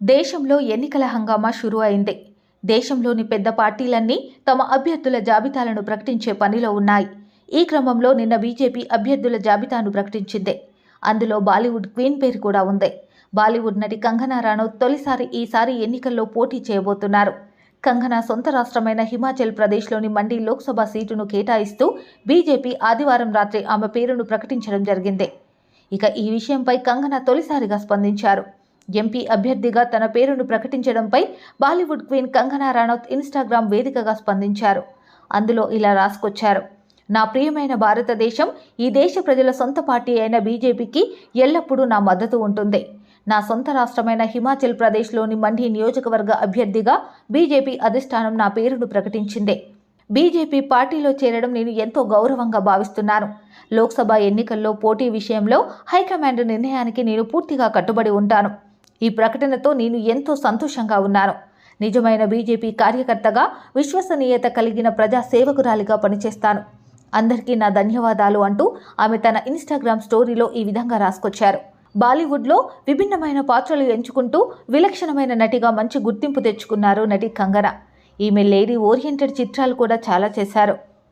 దేశంలో ఎన్నికల హంగామా షురూ అయింది దేశంలోని పెద్ద పార్టీలన్నీ తమ అభ్యర్థుల జాబితాలను ప్రకటించే పనిలో ఉన్నాయి. ఈ క్రమంలో నిన్న బీజేపీ అభ్యర్థుల జాబితాను ప్రకటించింది. అందులో బాలీవుడ్ క్వీన్ పేరు కూడా ఉంది. బాలీవుడ్ నటి కంగనా రాణో తొలిసారి ఈసారి ఎన్నికల్లో పోటీ చేయబోతున్నారు. కంగనా సొంత రాష్ట్రమైన హిమాచల్ ప్రదేశ్లోని మండి లోక్సభ సీటును కేటాయిస్తూ బీజేపీ ఆదివారం రాత్రి ఆమె పేరును ప్రకటించడం జరిగింది. ఇక ఈ విషయంపై కంగనా తొలిసారిగా స్పందించారు. ఎంపీ అభ్యర్థిగా తన పేరును ప్రకటించడంపై Bollywood queen Kangana Ranaut Instagram వేదికగా స్పందించారు. అందులో ఇలా రాసుకొచ్చారు. నా ప్రియమైన భారతదేశం ఈ దేశ ప్రజల సొంత పార్టీ అయిన బీజేపీకి ఎల్లప్పుడూ నా మద్దతు ఉంటుంది. నా సొంత రాష్ట్రమైన హిమాచల్ ప్రదేశ్లోని మండి నియోజకవర్గ అభ్యర్థిగా బీజేపీ అధిష్టానం నా పేరును ప్రకటించింది. బీజేపీ పార్టీలో చేరడం నేను ఎంతో గౌరవంగా భావిస్తున్నాను. లోక్సభ ఎన్నికల్లో పోటీ విషయంలో హైకమాండ్ నిర్ణయానికి నేను పూర్తిగా కట్టుబడి ఉంటాను. ఈ ప్రకటనతో నేను ఎంతో సంతోషంగా ఉన్నాను. నిజమైన బీజేపీ కార్యకర్తగా విశ్వసనీయత కలిగిన ప్రజా సేవకురాలిగా పనిచేస్తాను. అందరికీ నా ధన్యవాదాలు అంటూ ఆమె తన ఇన్స్టాగ్రామ్ స్టోరీలో ఈ విధంగా రాసుకొచ్చారు. బాలీవుడ్లో విభిన్నమైన పాత్రలు ఎంచుకుంటూ విలక్షణమైన నటిగా మంచి గుర్తింపు తెచ్చుకున్నారు నటి కంగన. ఈమె లేడీ ఓరియంటెడ్ చిత్రాలు కూడా చాలా చేశారు.